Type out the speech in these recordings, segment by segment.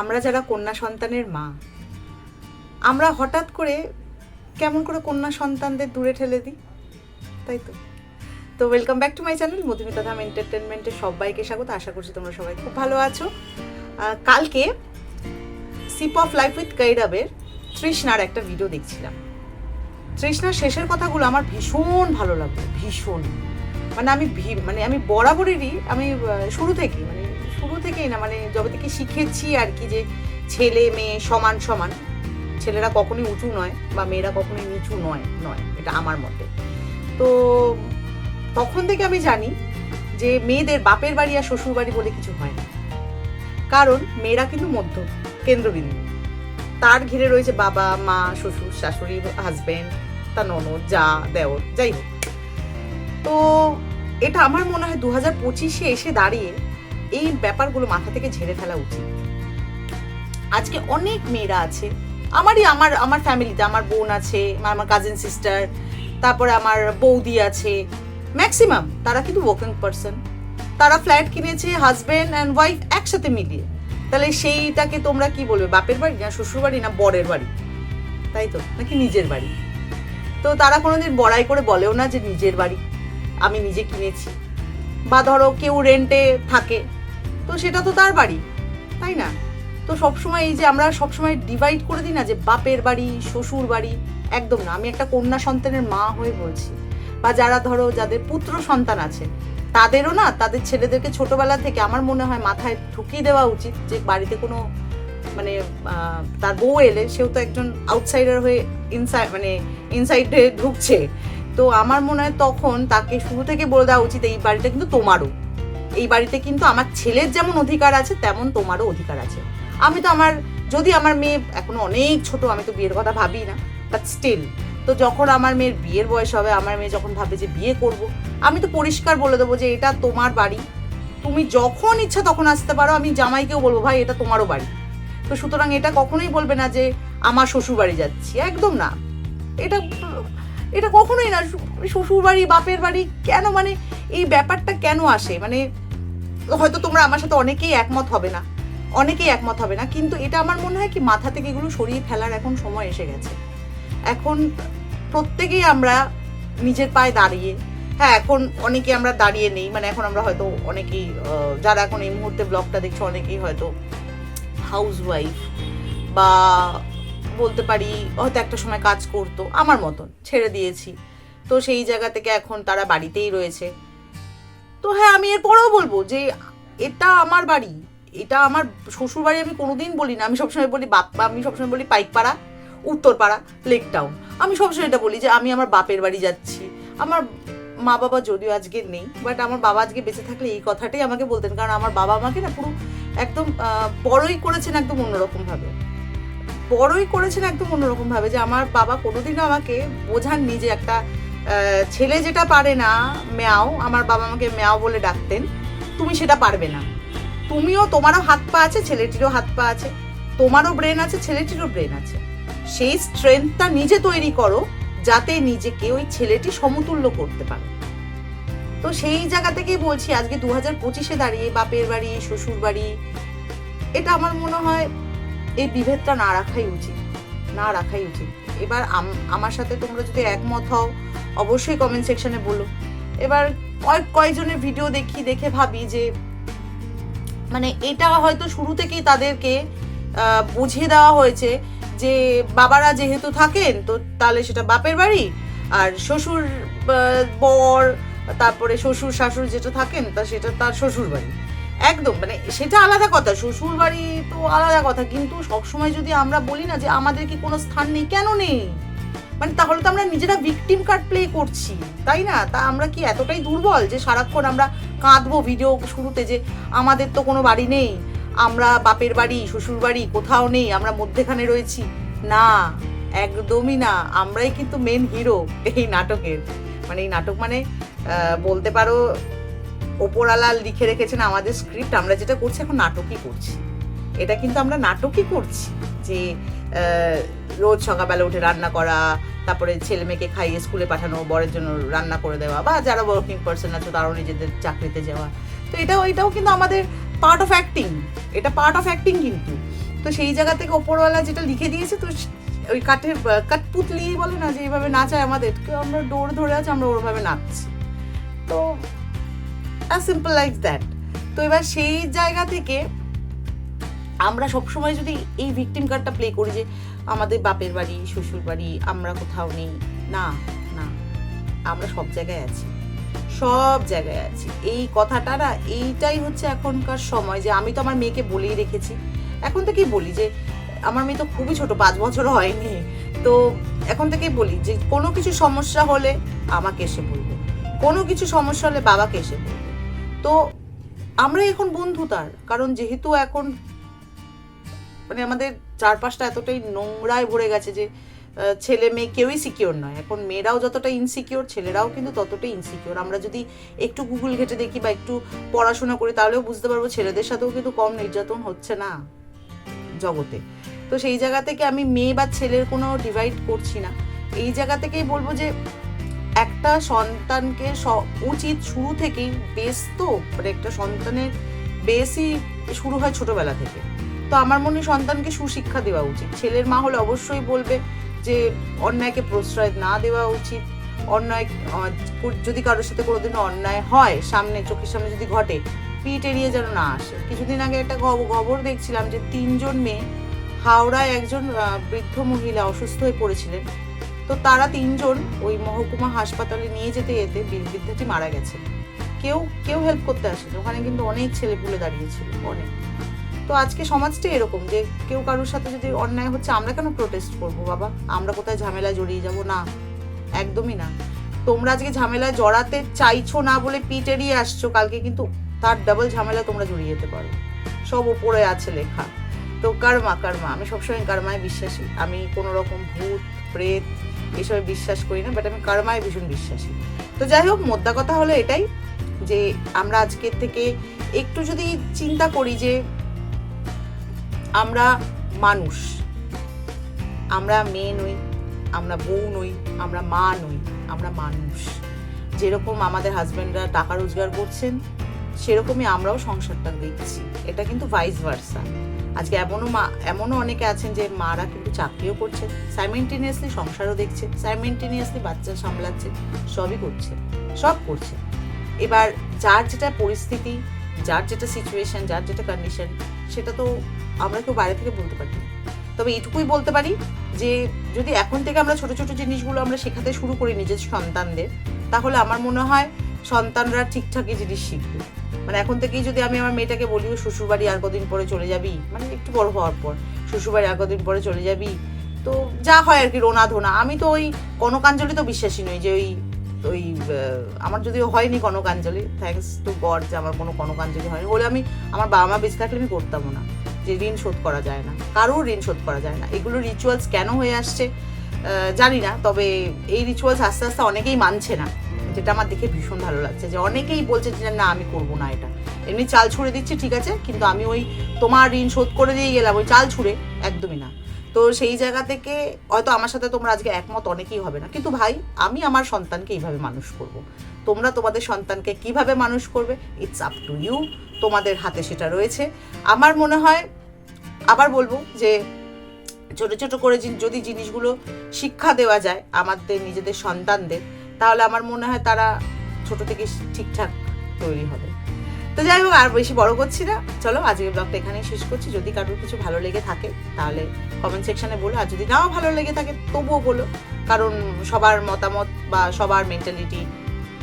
আমরা যারা কন্যা সন্তানের মা, আমরা হঠাৎ করে কেমন করে কন্যা সন্তানদের দূরে ঠেলে দিই? তাই তো? তো welcome back to my channel Madhumita Dham এন্টারটেনমেন্টের সবাইকে স্বাগত। আশা করছি তোমরা সবাই খুব ভালো আছো। কালকে সিপ অফ লাইফ উইথ কৈরাবের তৃষ্ণার একটা ভিডিও দেখছিলাম। তৃষ্ণার শেষের কথাগুলো আমার ভীষণ ভালো লাগল, ভীষণ। মানে আমি মানে আমি বরাবরেরই, আমি শুরু থেকেই মানে শুরু থেকেই না মানে যবে থেকে শিখেছি আর কি যে ছেলে মেয়ে সমান সমান। ছেলেরা কখনোই উঁচু নয় বা মেয়েরা কখনোই নিচু নয় নয়, এটা আমার মতে। তো তখন থেকে আমি জানি যে মেয়েদের বাপের বাড়ি আর শ্বশুর বাড়ি বলে কিছু হয় না। কারণ মেয়েরা কিন্তু মধ্য, কেন্দ্রবিন্দু। তার ঘিরে রয়েছে বাবা, মা, শ্বশুর, শাশুড়ি হাজব্যান্ড তা ননদ, যা, দেওর, যাই হোক। তো এটা আমার মনে হয় দু হাজার পঁচিশে এসে দাঁড়িয়ে এই ব্যাপারগুলো মাথা থেকে ঝেড়ে ফেলা উচিত। আজকে অনেক মেয়েরা আছে। আমারই, আমার আমার ফ্যামিলিতে আমার বোন আছে, আমার- কাজিন সিস্টার তারপরে আমার বৌদি আছে। ম্যাক্সিমাম তারা কিন্তু ওয়ার্কিং পার্সন তারা ফ্ল্যাট কিনেছে হাজব্যান্ড অ্যান্ড ওয়াইফ একসাথে মিলিয়ে। তাহলে সেইটাকে তোমরা কি বলবে? বাপের বাড়ি না শ্বশুর বাড়ি না বরের বাড়ি? তাই তো? নাকি নিজের বাড়ি? তো তারা কোনোদিন বড়াই করে বলেও না যে নিজের বাড়ি। আমি নিজে কিনেছি। বা ধরো কেউ রেন্টে থাকে। তো সেটা তো তার বাড়ি, তাই না? তো সবসময় এই যে আমরা সবসময় ডিভাইড করে দিই না যে বাপের বাড়ি, শ্বশুর বাড়ি, একদম না। আমি একটা কন্যা সন্তানের মা হয়ে বলছি। বা যারা ধরো যাদের পুত্র সন্তান আছে, তাদেরও না, তাদের ছেলেদেরকে ছোটবেলা থেকে আমার মনে হয় মাথায় ঢুকিয়ে দেওয়া উচিত যে বাড়িতে কোনো মানে তার বউ এলে সেও তো একজন আউটসাইডার হয়ে ইনসাইড মানে ইনসাইডে ঢুকছে। তো আমার মনে হয় তখন তাকে শুরু থেকে বলে দেওয়া উচিত এই বাড়িটা কিন্তু তোমারও। এই বাড়িতে কিন্তু আমার ছেলের যেমন অধিকার আছে, তেমন তোমারও অধিকার আছে। আমি তো আমার, যদি আমার মেয়ে এখনও অনেক ছোট, আমি তো বিয়ের কথা ভাবি না বাট স্টিল তো যখন আমার মেয়ের বিয়ের বয়স হবে, আমার মেয়ে যখন ভাবে যে বিয়ে করব, আমি তো পরিষ্কার বলে দেবো যে এটা তোমার বাড়ি। তুমি যখন ইচ্ছা তখন আসতে পারো, আমি জামাইকেও বলব, ভাই, এটা তোমারও বাড়ি। তো সুতরাং এটা কখনোই বলবে না যে আমার শ্বশুর বাড়ি যাচ্ছি, একদম না। এটা এটা কখনোই না শ্বশুর বাড়ি বাপের বাড়ি, কেন মানে এই ব্যাপারটা কেন আসে? মানে হয়তো তোমরা আমার সাথে অনেকেই একমত হবে না। অনেকেই একমত হবে না, কিন্তু এটা আমার মনে হয় কি, মাথা থেকে এগুলো সরিয়ে ফেলার এখন সময় এসে গেছে। এখন প্রত্যেকেই আমরা নিজের পায়ে দাঁড়িয়ে হ্যাঁ এখন অনেকে আমরা দাঁড়িয়ে নেই মানে এখন আমরা হয়তো অনেকেই যারা এখন এই মুহূর্তে ব্লগটা দেখছ, অনেকেই হয়তো হাউস ওয়াইফ বা বলতে পারি, হয়তো একটা সময় কাজ করতো, আমার মতন, ছেড়ে দিয়েছি। তো সেই জায়গা থেকে এখন তারা বাড়িতেই রয়েছে। তো হ্যাঁ আমি এরপরেও বলব যে এটা আমার বাড়ি, এটা আমার শ্বশুর বাড়ি আমি কোনোদিন বলি না আমি সবসময় বলি বাপ আমি সবসময় বলি পাইকপাড়া, উত্তরপাড়া, লেক টাউন। আমি সবসময় এটা বলি যে আমি আমার বাপের বাড়ি যাচ্ছি। আমার মা বাবা যদিও আজকে নেই বাট আমার বাবা আজকে বেঁচে থাকলে এই কথাটাই আমাকে বলতেন। কারণ আমার বাবা আমাকে না পুরো একদম বড়ই করেছেন একদম অন্যরকম ভাবে বড়ই করেছেন একদম অন্যরকম ভাবে যে আমার বাবা কোনোদিনও আমাকে বোঝাননি যে একটা ছেলে যেটা পারে না, ম্যাও, আমার বাবা আমাকে ম্যাও বলে ডাকতেন, তুমি সেটা পারবে না। তুমিও তোমারও হাত পা আছে, ছেলেটিরও হাত পা আছে, তোমারও ব্রেন আছে, ছেলেটিরও ব্রেন আছে। সেই স্ট্রেংথটা নিজে তৈরি করো, যাতে নিজেকে ওই ছেলেটি সমতুল্য করতে পারে। তো সেই জায়গা থেকেই বলছি, আজকে দু হাজার পঁচিশে দাঁড়িয়ে বাপের বাড়ি, শ্বশুর বাড়ি, এটা আমার মনে হয় এই বিভেদটা না রাখাই উচিত, না রাখাই উচিত। এবার আম- আমার সাথে তোমরা যদি একমত হও, অবশ্যই কমেন্ট সেকশনে বলো। এবার কয়েক, কয়েকজনের ভিডিও দেখি, দেখে ভাবি যে মানে এটা হয়তো শুরু থেকেই তাদেরকে বুঝিয়ে দেওয়া হয়েছে যে, বাবারা যেহেতু থাকেন, তো তাহলে সেটা বাপের বাড়ি, আর শ্বশুর বর, তারপরে শ্বশুর, শাশুড়ি যেটা থাকেন, তা সেটা তার শ্বশুর বাড়ি একদম মানে সেটা আলাদা কথা শ্বশুর বাড়ি তো আলাদা কথা, কিন্তু সবসময় যদি আমরা বলি না যে আমাদের কি কোনো স্থান নেই, কেন নেই? মানে তাহলে তো আমরা নিজেরা ভিকটিম কার্ড প্লে করছি, তাই না? তা আমরা কি এতটাই দুর্বল যে সারাক্ষণ আমরা কাঁদবো ভিডিও শুরুতে যে আমাদের তো কোনো বাড়ি নেই, আমরা বাপের বাড়ি শ্বশুর বাড়ি কোথাও নেই, আমরা মধ্যেখানে রয়েছি। না, একদমই না, আমরাই কিন্তু মেন হিরো এই নাটকের। মানে এই নাটক মানে বলতে পারো ওপরালা লিখে রেখেছেন আমাদের স্ক্রিপ্ট আমরা যেটা করছি এখন নাটকই করছি। এটা কিন্তু আমরা নাটকই করছি। যে রোজ সকালবেলা উঠে রান্না করা, তারপরে ছেলে মেয়েকে খাইয়ে স্কুলে পাঠানো, বরের জন্য রান্না করে দেওয়া, বা যারা ওয়ার্কিং পার্সন আছে তারাও নিজেদের চাকরিতে যাওয়া। তো এটাও এটাও কিন্তু আমাদের পার্ট অফ অ্যাক্টিং এটা পার্ট অফ অ্যাক্টিং কিন্তু। তো সেই জায়গা থেকে ওপরওয়ালা যেটা লিখে দিয়েছে, তো ওই কাঠের কাঠপুতলি বলে না যে এইভাবে নাচায় আমাদের। আমরা ডোর ধরে আছে, আমরা ওরভাবে নাচছি। তো সিম্পল লাইক দ্যাট তো এবার সেই জায়গা থেকে আমরা সবসময় যদি এই ভিকটিম কার্ডটা প্লে করি যে আমাদের বাপের বাড়ি, শ্বশুর বাড়ি, আমরা কোথাও নেই, না না, আমরা সব জায়গায় আছি, সব জায়গায় আছি। এই কথাটা না, এইটাই হচ্ছে এখনকার সময় যে আমি তো আমার মেয়েকে বলেই রেখেছি। এখন থেকেই বলি যে আমার মেয়ে তো খুবই ছোট, পাঁচ বছর হয়নি। তো এখন থেকেই বলি যে কোনো কিছু সমস্যা হলে আমাকে এসে বলবে। কোনো কিছু সমস্যা হলে বাবাকে এসে বলবে। তো আমরা এখন বন্ধু তার, কারণ যেহেতু এখন মানে আমাদের চারপাশটা এতটাই নোংরায় ভরে গেছে যে ছেলে মেয়ে কেউই সিকিওর নয়। এখন মেয়েরাও যতটা ইনসিকিওর ছেলেরাও কিন্তু ততটাই ইনসিকিওর আমরা যদি একটু গুগল ঘেটে দেখি বা একটু পড়াশোনা করি, তাহলেও বুঝতে পারব ছেলেদের সাথেও কিন্তু কম নির্যাতন হচ্ছে না জগতে। তো সেই জায়গা থেকে আমি মেয়ে বা ছেলের কোনো ডিভাইড করছি না। এই জায়গা থেকেই বলব যে একটা সন্তানকে উচিত শুরু থেকেই বেস তো মানে একটা সন্তানের বেসই শুরু হয় ছোটবেলা থেকে। তো আমার মনে সন্তানকে সুশিক্ষা দেওয়া উচিত। ছেলের মা হলে অবশ্যই বলবে যে, অন্যায়কে প্রশ্রয় না দেওয়া উচিত। অন্যায় যদি কারোর সাথে কোনোদিনও অন্যায় হয়, সামনে, চোখের সামনে যদি ঘটে, পিঠ এড়িয়ে যেন না আসে। কিছুদিন আগে একটা খব- খবর দেখছিলাম যে, তিনজন মেয়ে হাওড়ায় একজন বৃদ্ধ মহিলা অসুস্থ হয়ে পড়েছিলেন। তো তারা তিনজন ওই মহকুমা হাসপাতালে নিয়ে যেতে যেতে বৃদ্ধাটি মারা গেছে। কেউ কেউ হেল্প করতে আসেনি। ওখানে কিন্তু অনেক ছেলে পুলে দাঁড়িয়েছিল, অনেক। তো আজকে সমাজটা এরকম যে কেউ কারোর সাথে যদি অন্যায় হচ্ছে, আমরা কেন প্রোটেস্ট করব বাবা? আমরা কোথায় ঝামেলায় জড়িয়ে যাব? না, একদমই না। তোমরা আজকে ঝামেলায় জড়াতে চাইছো না বলে পিট এড়িয়ে আসছো, কালকে কিন্তু তার ডাবল ঝামেলা তোমরা জড়িয়ে যেতে পারো। সব ওপরে আছে লেখা। তো কার্মা কার্মা, আমি সবসময় কার্মায় বিশ্বাসী। আমি কোনো রকম ভূত, প্রেত এসবে বিশ্বাস করি না বাট আমি কার্মায় ভীষণ বিশ্বাসী। তো যাই হোক, মোদ্দা কথা হলো এটাই যে আমরা আজকের থেকে একটু যদি চিন্তা করি যে আমরা মানুষ, আমরা মেয়ে নই, আমরা বউ নই, আমরা মা নই, আমরা মানুষ। যেরকম আমাদের হাজব্যান্ডরা টাকা রোজগার করছেন, সেরকমই আমরাও সংসারটা দেখছি। এটা কিন্তু ভাইস ভার্সা আজকে এমনও মা, এমনও অনেকে আছেন যে মারা কিন্তু চাকরিও করছে সাইমেন্টেনিয়াসলি সংসারও দেখছে সাইমেন্টেনিয়াসলি বাচ্চা সামলাচ্ছে, সবই করছে, সব করছে। এবার যার যেটা পরিস্থিতি, যার যেটা সিচুয়েশন যার যেটা কন্ডিশন সেটা তো আমরা কেউ বাইরে থেকে বলতে পারি না। তবে এটুকুই বলতে পারি যে, যদি এখন থেকে আমরা ছোট ছোট জিনিসগুলো আমরা শেখাতে শুরু করি নিজের সন্তানদের, তাহলে আমার মনে হয় সন্তানরা ঠিকঠাকই জিনিস শিখবে মানে এখন থেকেই যদি আমি আমার মেয়েটাকে বলি শ্বশুরবাড়ি আর কদিন পরে চলে যাবি? মানে একটু বড় হওয়ার পর, শ্বশুরবাড়ি আর কদিন পরে চলে যাবি? তো যা হয় আর কি, রোনা ধোনা। আমি তো ওই কনকাঞ্জলি তো বিশ্বাসী নই যে ওই ওই আমার যদিও হয়নি কনকাঞ্জলি থ্যাঙ্কস টু গড যে আমার কোনো কনকাঞ্জলি হয়নি। বলে আমি, আমার বাবা মা বেঁচে থাকলে আমি করতামও না, যে ঋণ শোধ করা যায় না, কারোর ঋণ শোধ করা যায় না। এগুলো রিচুয়ালস কেন হয়ে আসছে? জানি না, তবে এই রিচুয়ালস আস্তে আস্তে অনেকেই মানছে না। যেটা আমার দেখে ভীষণ ভালো লাগছে যে অনেকেই বলছে যে, না, আমি করব না এটা। এমনি চাল ছুঁড়ে দিচ্ছি, ঠিক আছে, কিন্তু আমি ওই তোমার ঋণ শোধ করে দিয়ে গেলাম, ওই চাল ছুঁড়ে, একদমই না। তো সেই জায়গা থেকে হয়তো আমার সাথে তোমরা আজকে একমত, অনেকেই হবে না। কিন্তু ভাই, আমি আমার সন্তানকে এইভাবে মানুষ করব। তোমরা তোমাদের সন্তানকে কীভাবে মানুষ করবে? ইটস আপ টু ইউ তোমাদের হাতে সেটা রয়েছে। আমার মনে হয়, আবার বলব যে ছোট ছোট করে যদি জিনিসগুলো শিক্ষা দেওয়া যায় আমাদের নিজেদের সন্তানদের, তাহলে আমার মনে হয় তারা ছোট থেকে ঠিকঠাক তৈরি হবে। তো যাই হোক, আর বেশি বড় করছি না। চলো, আজকের ব্লগটা এখানেই শেষ করছি। যদি কারোর কিছু ভালো লেগে থাকে, তাহলে কমেন্ট সেকশনে বলো। আর যদি নাও ভালো লেগে থাকে, তবুও বলো। কারণ সবার মতামত বা সবার মেন্টালিটি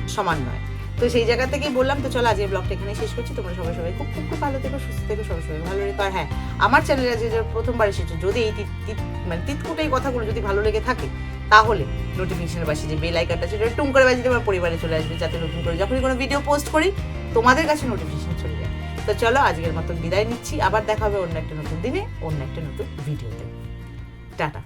সমান নয়। তো সেই জায়গা থেকেই বললাম, তো চলো আজকের ব্লগটা এখানে শেষ করছি। তোমরা সবাই সবাই খুব খুব খুব ভালো থেকো, সুস্থ থেকো, সবাই সবাই ভালো রেখো আর হ্যাঁ আমার চ্যানেলে আজকে যে প্রথমবার এসেছ, যদি এই মানে তিতকুটে এই কথাগুলো যদি ভালো লেগে থাকে, তাহলে নোটিফিকেশনের পাশে যে বেল আইকনটা সেটা টুম করে বাজিয়ে আমার পরিবারে চলে আসবে, যাতে নতুন করে যখনই কোনো ভিডিও পোস্ট করি, তোমাদের কাছে নোটিফিকেশন চলে যায়। তো চলো, আজকের মতো বিদায় নিচ্ছি। আবার দেখা হবে অন্য একটা নতুন দিনে, অন্য একটা নতুন ভিডিওতে টাটা।